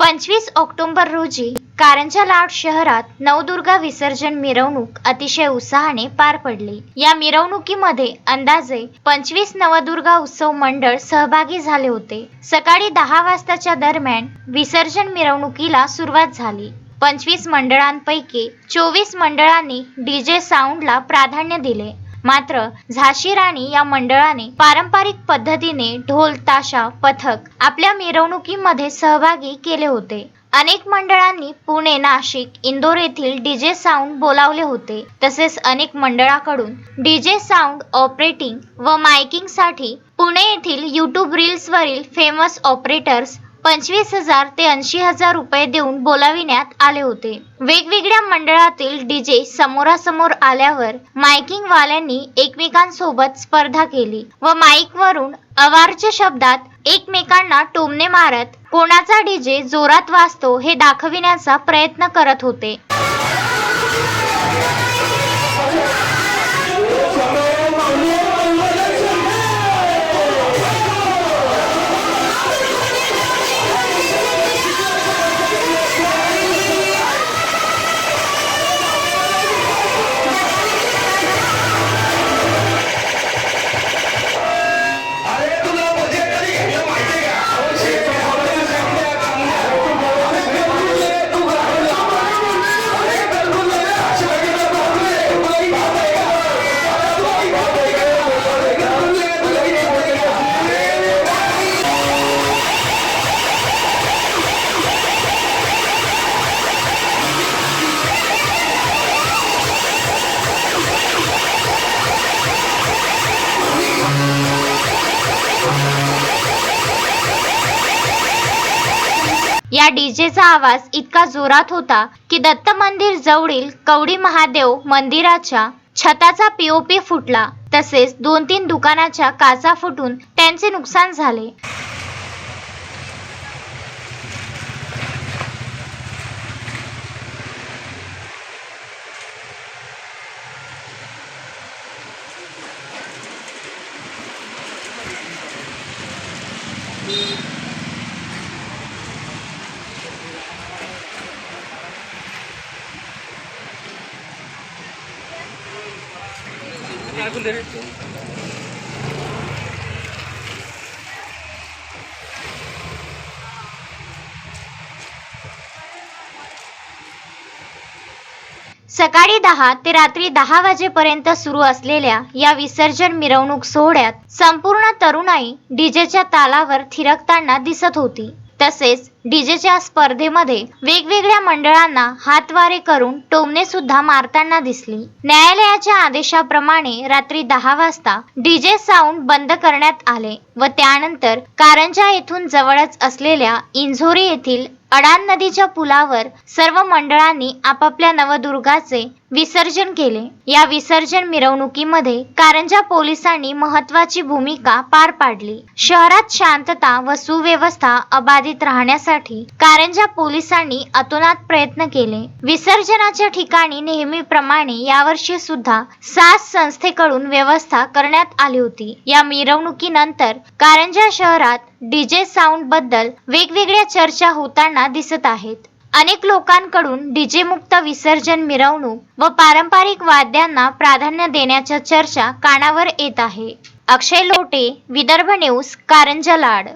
पंचवीस ऑक्टोबर रोजी कारंजा लाड शहरात नवदुर्गा विसर्जन मिरवणूक अतिशय उत्साहाने पार पडली. या मिरवणुकीमध्ये अंदाजे पंचवीस नवदुर्गा उत्सव मंडळ सहभागी झाले होते. सकाळी दहा वाजताच्या दरम्यान विसर्जन मिरवणुकीला सुरुवात झाली. पंचवीस मंडळांपैकी चोवीस मंडळांनी डीजे साऊंडला प्राधान्य दिले. मात्र झाशी राणी या मंडळाने पारंपरिक पद्धतीने ढोल ताशा पथक आपल्या मिरवणुकीमध्ये सहभागी केले होते. अनेक मंडळांनी पुणे नाशिक इंदोर येथील डीजे साऊंड बोलावले होते. तसेच अनेक मंडळाकडून डीजे साऊंड ऑपरेटिंग व मायकिंगसाठी पुणे येथील यूट्यूब रील्सवरील फेमस ऑपरेटर्स पंचवीस हजार ते ऐंशी हजार रुपये देऊन बोलाविण्यात आले होते. वेगवेगळ्या मंडळातील डीजे समोरासमोर आल्यावर मायकिंग वाल्यांनी एकमेकांसोबत स्पर्धा केली व माईकवरून अवारच्या शब्दात एकमेकांना टोमणे मारत कोणाचा डीजे जोरात वाजतो हे दाखविण्याचा प्रयत्न करत होते. या डीजेचा आवाज इतका जोरात होता की दत्त मंदिर जवळील कवडी महादेव मंदिराच्या छताचा पीओपी फुटला. तसेच दोन तीन दुकानाच्या काचा फुटून त्यांचे नुकसान झाले. सकाळी दहा ते रात्री दहा वाजेपर्यंत सुरू असलेल्या या विसर्जन मिरवणूक सोहळ्यात संपूर्ण तरुणाई डीजेच्या तालावर थिरकताना दिसत होती. तसेच डीजेच्या स्पर्धेमध्ये वेगवेगळ्या मंडळांना हातवारे करून टोमणे सुद्धा मारताना दिसली. न्यायालयाच्या आदेशाप्रमाणे रात्री दहा वाजता डीजे साऊंड बंद करण्यात आले व त्यानंतर कारंजा येथून जवळच असलेल्या इंझोरी येथील अडान नदीच्या पुलावर सर्व मंडळांनी आपापल्या नवदुर्गाचे विसर्जन केले. या विसर्जन मिरवणुकीमध्ये कारंजा पोलिसांनी महत्वाची भूमिका पार पाडली. शहरात शांतता व सुव्यवस्था अबाधित राहण्यासाठी कारंजा पोलिसांनी अतोनात प्रयत्न केले. विसर्जनाच्या ठिकाणी नेहमीप्रमाणे यावर्षी सुद्धा सास संस्थेकडून व्यवस्था करण्यात आली होती. या मिरवणुकीनंतर कारंजा शहरात डीजे साऊंडबद्दल वेगवेगळ्या चर्चा होताना दिसत आहेत. अनेक लोकांकडून डीजे मुक्त विसर्जन मिरवणूक व पारंपरिक वाद्यांना प्राधान्य देण्याच्या चर्चा कानावर येत आहे. अक्षय लोटे विदर्भ न्यूज कारंजा लाड